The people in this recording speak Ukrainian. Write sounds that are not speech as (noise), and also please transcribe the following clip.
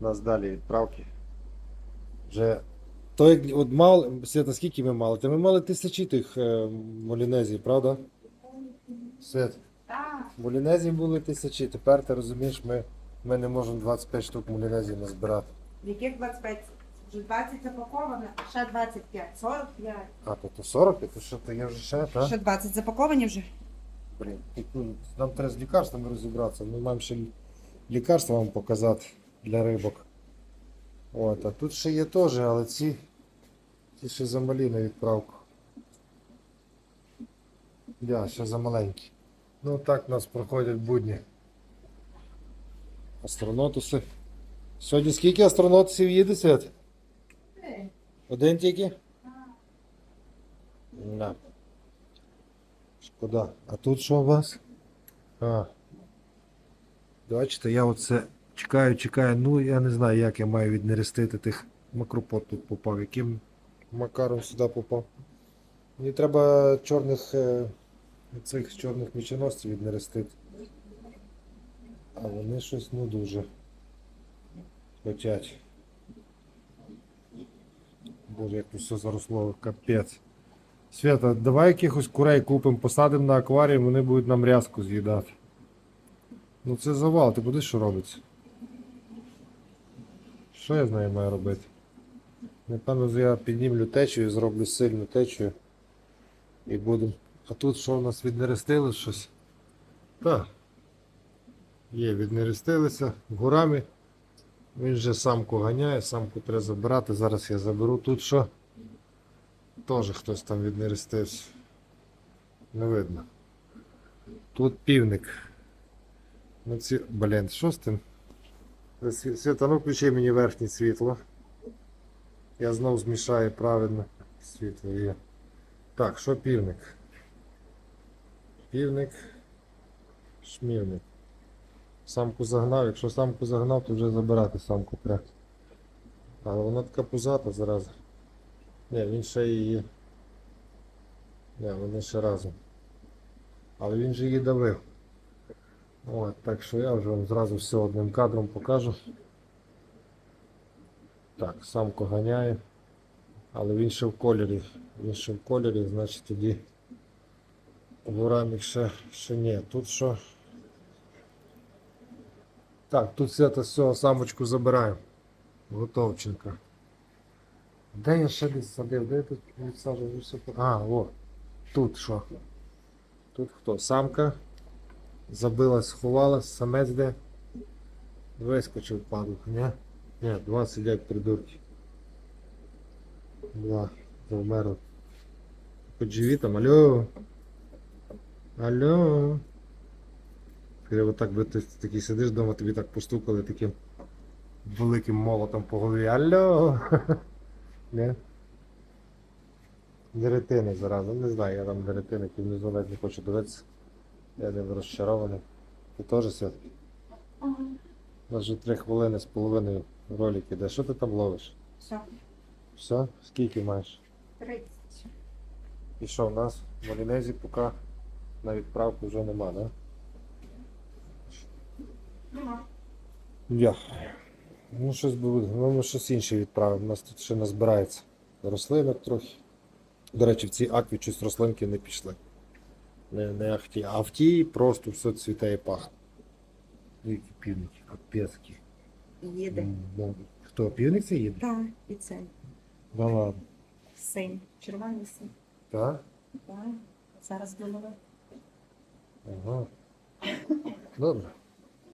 У нас далі відправки. Вже то як от мали, Свята, скільки ми мали? Та ми мали тисячі тих е, молінезій, правда? Свят, Так. молінезій були тисячі. Тепер ти розумієш, ми, ми не можемо 25 штук молінезій назбирати. Яких 25? Вже 20 запаковано, а ще 25. 45. А, то, то 40, то що то є вже ще, так? Ще 20 запаковані вже? Блін, тут, ну, нам треба з лікарствами розібратися. Ми маємо ще лікарства вам показати для рибок. От, а тут ще є теж, але ці, ці ще замалі на відправку. Я, ще замаленькі. Ну так у нас проходять будні. Астронотуси. Сьогодні скільки астронотусів їде свят? Один тільки? Да. Шкода. А тут що у вас? А. Бачите, я оце чекаю, чекаю. Ну я не знаю, як я маю віднерестити тих макропот тут попав. Яким макаром сюди попав. Мені треба чорних е, цих чорних міченосців віднерестити. А вони щось ну дуже хотять. Боже, як тут все заросло, капець. Свята, давай якихось курей купимо, посадимо на акваріум, вони будуть нам рязку з'їдати. Ну це завал, ти будеш що робиться? Що я з нею маю робити? Напевно, я піднімлю течію, зроблю сильну течію. І будемо. А тут що в нас віднерестили щось? Так. Є, віднерестилися горами. Він же самку ганяє, самку треба забирати. Зараз я заберу. Тут що? Теж хтось там віднерестився. Не видно. Тут півник. Ну ці... Блін, що з тим? Сві- Світа, ну включи мені верхнє світло. Я знов змішаю правильно світло є. Так, що півник? Півник. Шмівник. Самку загнав, якщо самку загнав, то вже забирати самку треба. Але вона така пузата зараза. Ні, він ще її. Ні, вони ще разом. Але він же її давив. От, так що я вже вам зразу все одним кадром покажу. Так, самку ганяє. Але він ще в кольорі. Він ще в кольорі, значить тоді Гурамік ще, ще ні. Тут що? Так, тут все з цього самочку забираємо. Готовченка. Де я ще десь садив? Де я тут по- А, о. Тут що? Тут хто? Самка. Забилась, сховалась, самець де. Вискочив падло. Ні? Ні, два сидять придурки. Два. Завмерли. Хоч живі там, алло. Алло. Скажи, отак би ти такий сидиш вдома, тобі так постукали таким великим молотом по голові. Алло. (laughs) Не? Деретини зараза. Не знаю, я там деретини навіть не хочу дивитися. Я не розчарований. Ти теж свят? Ага. У нас вже три хвилини з половиною ролик іде. Що ти там ловиш? Все. Все? Скільки маєш? 30. І що в нас в Малінезі поки на відправку вже нема, да? Нема. Я. Ну щось буде. Ну ми щось інше відправимо. У нас тут ще назбирається рослинок трохи. До речі, в цій акві щось рослинки не пішли. Не, не ахті. А в тій просто все цвіте і пахне. Які півники, капецькі. Їде. Ну, Хто? Півник це їде? Так, і це. Да ладно. Син. Червоний син. Так? Так. Зараз голови. Ага. Добре.